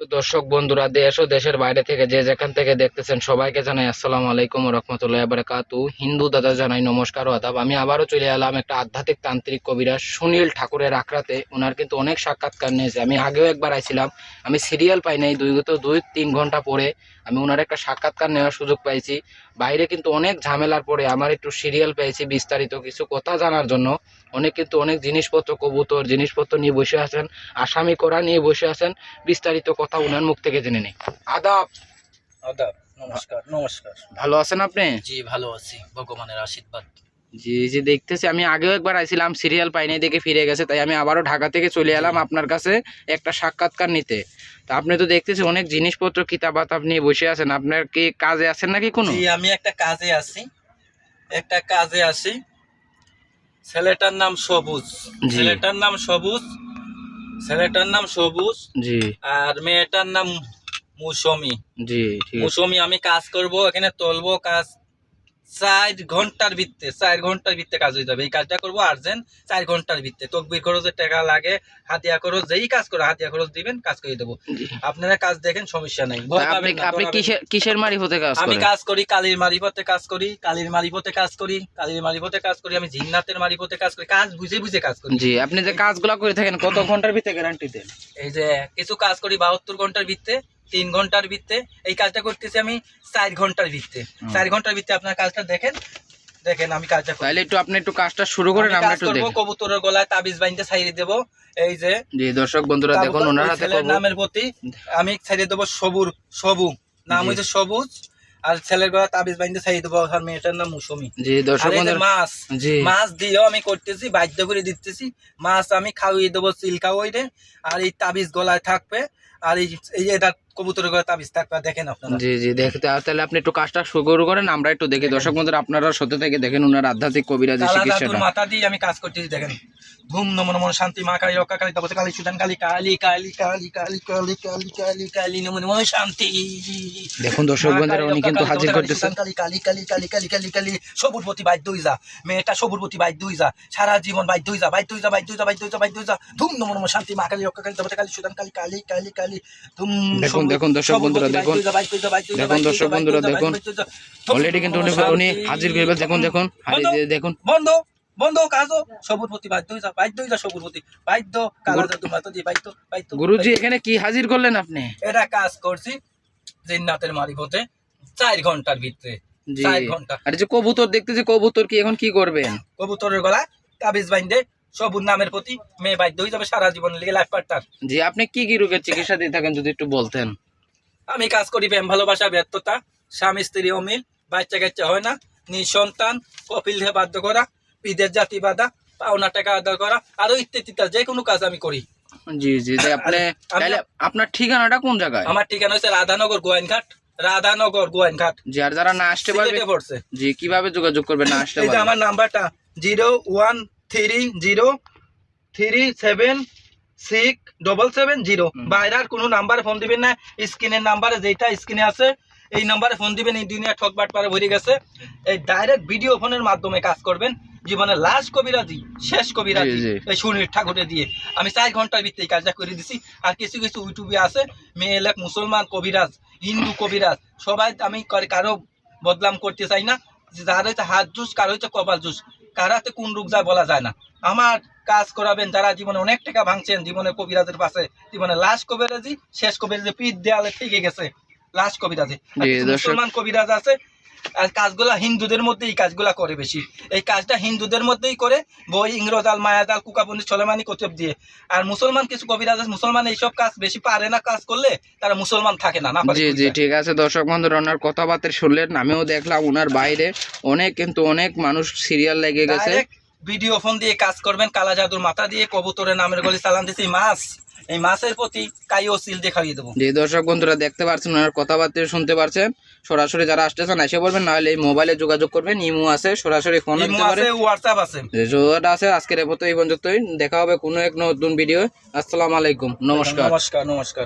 দর্শক বন্ধুরা, দেশ ও দেশের বাইরে থেকে যে যেখান থেকে দেখতেছেন সবাইকে জানাই আসসালামু আলাইকুম রহমতুল্লাহ বারাকাতু হিন্দু দাদা জানাই নমস্কার আদাব। আমি আবারও চলে এলাম একটা আধ্যাত্মিক তান্ত্রিক কবিরাজ সুনীল ঠাকুরের আখড়াতে। ওনার কিন্তু অনেক সাক্ষাৎকার নিয়েছে। আমি আগেও একবার আইছিলাম। আমি সিরিয়াল পাই নাই, দুই তো দুই তিন ঘণ্টা পরে আমি ওনার একটা সাক্ষাৎকার নেওয়ার সুযোগ পাইছি। বাইরে কিন্তু অনেক ঝামেলার পরে আমার একটু সিরিয়াল পেয়েছি বিস্তারিত কিছু কথা জানার জন্য। অনেক কিন্তু অনেক জিনিসপত্র, কবুতর, জিনিসপত্র নিয়ে বসে আছেন, আসামি করা নিয়ে বসে আছেন, বিস্তারিত কথা উনার মুখ থেকে জেনে নেই। আদাব। আদাব নমস্কার নমস্কার। ভালো আছেন আপনি? জি ভালো আছি ভগবানের আশীর্বাদ। জি জি দেখতেছি আমি আগেও একবার আইছিলাম সিরিয়াল পাইনি দেখে ফিরে গেছে তাই আমি আবারও ঢাকা থেকে চলে এলাম আপনার কাছে একটা সাক্ষাৎকার নিতে। তা আপনি তো দেখতেছি অনেক জিনিসপত্র কিতাবাত আপনি বসে আছেন। আপনার কি কাজে আছেন নাকি কোনো? জি আমি একটা কাজে আছি। একটা কাজে আছি। ছেলেটার নাম সবুজ। ছেলেটার নাম সবুজ ছেলেটার নাম সবুজ জি। আর মেয়েটার নাম মৌসুমি। জি মৌসুমী মৌসুমি আমি কাজ করব এখানে তুলবো কাজ। চার ঘণ্টার ভিত্তে চার ঘণ্টার ভিত্তে কাজ হয়ে যাবে। এই কাজটা করব আর্জেন্ট চার ঘণ্টার ভিত্তে। তকবির খরচের টাকা লাগে হাতিয়া খরচ যেই কাজ করো হাতিয়া খরচ দিবেন কাজ করে দেবো। আপনারা কাজ দেখেন সমস্যা নাই। আপনি কিসের মারিফতে কাজ আমি কাজ করি কালীর মারিফতে কাজ করি কালীর মারিফতে কাজ করি কালীর মারিফতে কাজ করি আমি জিন্নাতের মারিফতে কাজ করি কাজ বুঝে বুঝে কাজ করি। জি আপনি যে কাজগুলো করে থাকেন কত ঘণ্টার ভিতরে গ্যারান্টি দেন? এই যে কিছু কাজ করি বাহাত্তর ঘণ্টার ভিত্তে তিন ঘণ্টার ভিত্তে এই কাজটা করতেছি আমি চার ঘণ্টার ভিত্তে। চার ঘণ্টার ভিত্তে আপনার কাজটা দেখেন দেখেন আমি কাজটা করি। তাহলে একটু আপনি একটু কাজটা শুরু করেন আমরা একটু করব দেখি। কবুতরের গলায় তাবিজ বাইন্দে ছাইড়ে দেবো এই যে জি দর্শক বন্ধুরা দেখুন ওনার হাতে নামের প্রতি আমি ছাইড়ে দেবো সবুর সবু। নাম জি। হচ্ছে সবুজ আর ছেলের গলা তাবিজ বাইন্দে ছাইড়ে দেবো আর মেয়েটার নাম মৌসুমি। জি দর্শক বন্ধুরা মাছ জি। মাছ দিয়েও আমি করতেছি বাধ্য করে দিতেছি। মাছ আমি খাওয়িয়ে দেবো চিল খাওয়াইলে আর এই তাবিজ গলায় থাকবে আর এই এই এটা কবুতরের গলায় তাবিজ থাকবে দেখেন আপনারা জি জি দেখতে তাহলে আপনি একটু কাজটা শুরু করেন আমরা একটু দেখি দর্শক বন্ধুরা আপনারা সাথে থেকে দেখেন ওনার আধ্যাত্মিক কবিরাজি চিকিৎসাটা মাথা দিয়ে আমি কাজ করতেছি দেখেন ধুম নমন নমন শান্তি মা কালী রক্ষা কালী তারপরে কালী সুদান কালী কালী কালী কালী কালী কালী কালী কালী কালী নমন নমন শান্তি দেখুন দর্শক বন্ধুরা উনি কিন্তু হাজির তারপরে কালী কালী কালী কালী কালী কালী কালী কালী সবুর প্রতি বাধ্য হয়ে যা মেয়েটা সারা জীবন বাধ্য হয়ে যা বাধ্য হয়ে যা হয়ে যা হয়ে হয়ে ধুম নমন নমন শান্তি মা কালী রক্ষা কালী তারপরে কালী সুদান কালী কালী কালী কালী ধুম দেখুন, দেখুন দর্শক বন্ধুরা, দেখুন। দেখুন দর্শক বন্ধুরা, দেখুন। অলরেডি কিন্তু উনি উনি। হাজির করবেন দেখুন দেখুন দেখুন বন্ধ বন্ধ কাজও সবুর প্রতি বাধ্য হয়ে যা বাধ্য হয়ে যা সবুর প্রতি বাধ্য কালা জাদু মাতা দিয়ে বাধ্য বাধ্য গুরুজি এখানে কি হাজির করলেন আপনি এটা কাজ করছি জিন্নাতের মারিফতে চার ঘণ্টার ভিতরে চার ঘণ্টা আর যে কবুতর দেখতেছি কবুতর কি এখন কি করবেন কবুতরের গলায় কাবিজ বাইন্দে সবুর নামের প্রতি মেয়ে বাধ্য হয়ে যাবে সারা জীবন লেগে লাইফ পার্টনার জি আপনি কি কি রোগের চিকিৎসা দিয়ে থাকেন যদি একটু বলতেন? আমি কাজ করি প্রেম ভালোবাসা ব্যর্থতা। স্বামী স্ত্রী অমিল বাচ্চা কাচ্চা হয় না। নিঃসন্তান কপিল হয়ে বাধ্য করা বিদের জাতি বাধা পাওনা টাকা আদায় করা আরও ইত্যাদি যে কোনো কাজ আমি করি। জি জি আপনি তাহলে আপনার ঠিকানাটা কোন জায়গায়? আমার ঠিকানা হচ্ছে রাধানগর গোয়াইনঘাট রাধানগর গোয়াইনঘাট। জি আর যারা না আসতে পারবে জি কীভাবে যোগাযোগ করবে না আসতে পারবে? আমার নাম্বারটা zero one three zero three seven six double seven zero কোনো নাম্বারে ফোন দিবেন না। স্ক্রিনের নাম্বারে যেটা স্ক্রিনে আছে এই নাম্বারে ফোন দিবেন এই দুনিয়া ঠকবাট পারে ভরে গেছে। এই ডাইরেক্ট ভিডিও ফোনের মাধ্যমে কাজ করবেন। জীবনের লাস্ট কবিরাজি শেষ কবিরাজি। এই সুনীল ঠাকুরে দিয়ে। আমি চার ঘণ্টার এই কাজটা করে দিছি। আর কিছু কিছু ইউটিউবে আছে মেয়ে এলাক মুসলমান কবিরাজ হিন্দু কবিরাজ। সবাই আমি কারও বদলাম করতে চাই না। যার হচ্ছে হাত জুস কারও হচ্ছে কপাল জুস। কারাতে কোন রোগ যায় বলা যায় না আমার কাজ করাবেন যারা জীবনে অনেক টাকা ভাঙছেন জীবনে কবিরাজের পাশে জীবনে লাশ কবিরাজি শেষ কবিরাজি পিঠ দেয়ালে থেকে গেছে লাশ কবিরাজি। মুসলমান কবিরাজ আছে কাজগুলা হিন্দুদের মধ্যে এই কাজগুলা করে বেশি। এই কাজটা হিন্দুদের মধ্যেই করে বই ইংরজাল মায়াজাল কুকাবন্দি সলেমানি কচব দিয়ে। আর মুসলমান কিছু কবিরাজ মুসলমান এইসব কাজ বেশি পারে না কাজ করলে তারা মুসলমান থাকে না না জি জি ঠিক আছে দর্শক বন্ধুরা ওনার কথাবার্তা শুনলেন আমিও দেখলাম ওনার বাইরে। অনেক কিন্তু অনেক মানুষ সিরিয়াল লেগে গেছে। ভিডিও ফোন দিয়ে কাজ করবেন কালা জাদুর মাথা দিয়ে কবুতরের নামের গলি সালাম দিছি মাছ। এই মাছের প্রতি কাইও সিল দিয়ে দেবো। যে দর্শক বন্ধুরা দেখতে পাচ্ছেন ওনার কথাবার্তা শুনতে পারছেন। সরাসরি যারা আসতেছেন এসে বলবেন নাহলে এই মোবাইলে যোগাযোগ করবেন ইমো আছে সরাসরি ফোন দিতে পারে আছে হোয়াটসঅ্যাপ আছে। যে যোগাটা আছে আজকের এ পর্যন্ত এই পর্যন্তই। দেখা হবে কোনো এক নতুন ভিডিও আসসালামু আলাইকুম নমস্কার। নমস্কার নমস্কার।